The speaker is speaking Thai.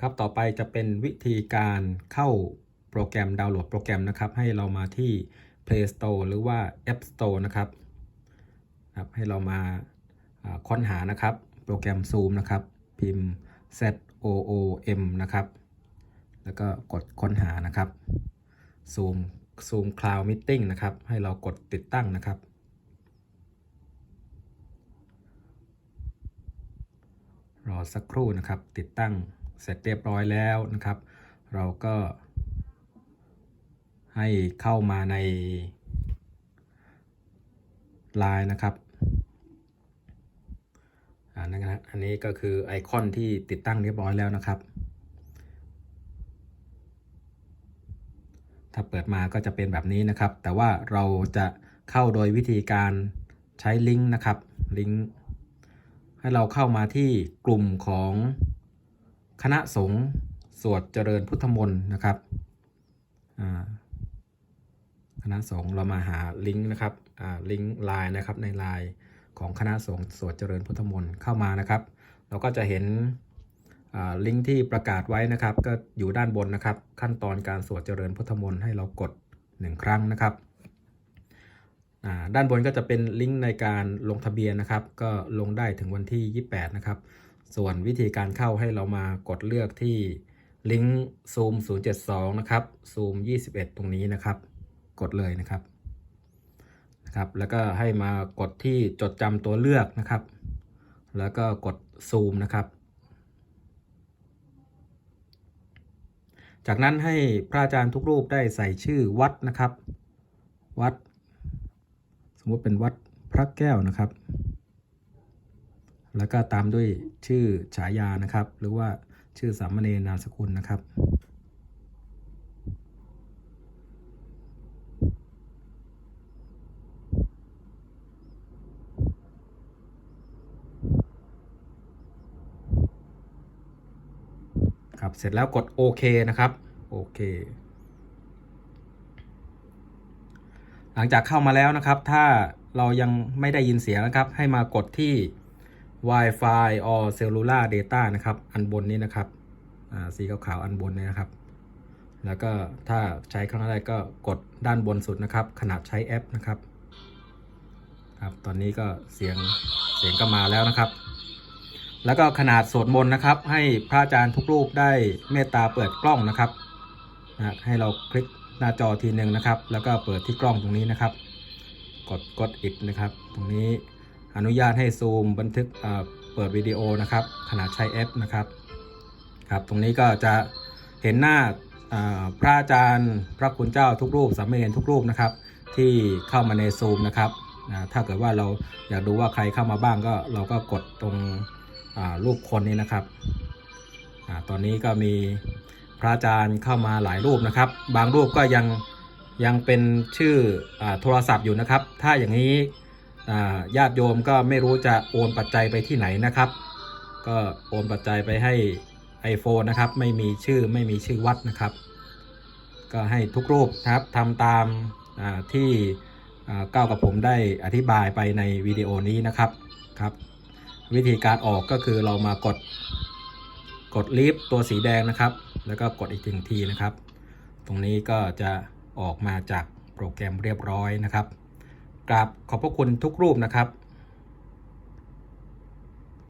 ครับต่อไปจะเป็นวิธีการเข้าโปรแกรมดาวน์โหลดโปรแกรมนะครับ ให้เรามาที่ Play Store หรือว่า App Store นะครับครับให้เรามาค้นหานะครับ โปรแกรม Zoom นะครับ พิมพ์ Z O O M นะครับ แล้วก็กดค้นหานะครับ Zoom Zoom Cloud Meeting นะครับ ให้เรากดติดตั้งนะครับ รอสักครู่นะครับติดตั้ง เสร็จเรียบร้อยแล้วนะครับ เราก็ ให้เข้ามาใน Line นะครับอันนะอันนี้ก็คือไอคอนที่ติดตั้งเรียบร้อยแล้วนะครับ ถ้าเปิดมาก็จะเป็นแบบนี้นะครับ แต่ว่าเราจะเข้าโดยวิธีการใช้ลิงก์นะครับ ลิงก์ให้เราเข้ามาที่กลุ่มของ ณะสงฆ์สวดเจริญพุทธมนต์นะครับคณะสงฆ์เรามาหาลิงก์นะครับลิงก์ไลน์นะครับในไลน์ของคณะสงฆ์สวดเจริญพุทธมนต์เข้ามานะครับ เราก็จะเห็นลิงก์ที่ประกาศไว้นะครับ ก็อยู่ด้านบนนะครับ ขั้นตอนการสวดเจริญพุทธมนต์ให้เรากด 1 ครั้งนะครับด้านบนก็จะเป็นลิงก์ในการลงทะเบียนนะครับ ก็ลงได้ถึงวันที่ 28 นะครับ ส่วนวิธีการเข้าให้เรามากดเลือกที่ลิงก์ Zoom 072 นะครับ Zoom 21 ตรงนี้นะครับ กดเลยนะครับนะครับ แล้วก็ให้มากดที่จดจำตัวเลือกนะครับ แล้วก็กด Zoom นะครับ จากนั้นให้พระอาจารย์ทุกรูปได้ใส่ชื่อวัดนะครับ วัด สมมติเป็นวัดพระแก้วนะครับ แล้วก็ตามด้วยชื่อฉายานะครับ หรือว่าชื่อสามเณรนามสกุลนะครับ ครับเสร็จแล้วกดโอเคนะครับโอเคหลังจากเข้ามาแล้วนะครับ ถ้าเรายังไม่ได้ยินเสียงนะครับ ให้มากดที่ Wi-Fi or Cellular Data นะครับ อันบนนี้นะครับอ่าสีขาวๆอันบนนี้นะครับ แล้วก็ถ้าใช้ครั้งแรกก็กดด้านบนสุดนะครับ ขนาดใช้แอปนะครับครับ ตอนนี้ก็เสียงเสียงก็มาแล้วนะครับ แล้วก็ขนาดสวดมนต์นะครับ ให้พระอาจารย์ทุกรูปได้เมตตาเปิดกล้องนะครับนะให้เราคลิกหน้าจอทีหนึ่งนะครับ แล้วก็เปิดที่กล้องตรงนี้นะครับ กดกดอิดนะครับ ตรงนี้ อนุญาตให้ซูมบันทึกเปิดวิดีโอนะครับขนาดใช้แอปนะครับครับ ตรงนี้ก็จะเห็นหน้าพระอาจารย์พระคุณเจ้าทุกรูปสามเณรทุกรูปนะครับ ที่เข้ามาในซูมนะครับถ้าเกิดว่าเราอยากดูว่าใครเข้ามาบ้างก็เราก็กดตรงรูปคนนี้นะครับอตอนนี้ก็มีพระอาจารย์เข้ามาหลายรูปนะครับ บางรูปก็ยังยังเป็นชื่ออโทรศัพท์อยู่นะครับ ถ้าอย่างนี้ ญาติโยมก็ไม่รู้จะโอนปัจจัยไปที่ไหนนะครับ ก็โอนปัจจัยไปให้ iPhone นะครับ ไม่มีชื่อไม่มีชื่อวัดนะครับ ก็ให้ทุกรูปนะครับทำตามที่ก้าวกับผมได้อธิบายไปในวิดีโอนี้นะครับครับ วิธีการออกก็คือเรามากดกดลิฟต์ตัวสีแดงนะครับ แล้วก็กดอีกหนึ่งทีนะครับ ตรงนี้ก็จะออกมาจากโปรแกรมเรียบร้อยนะครับ กราบขอบพระคุณทุกรูปนะครับ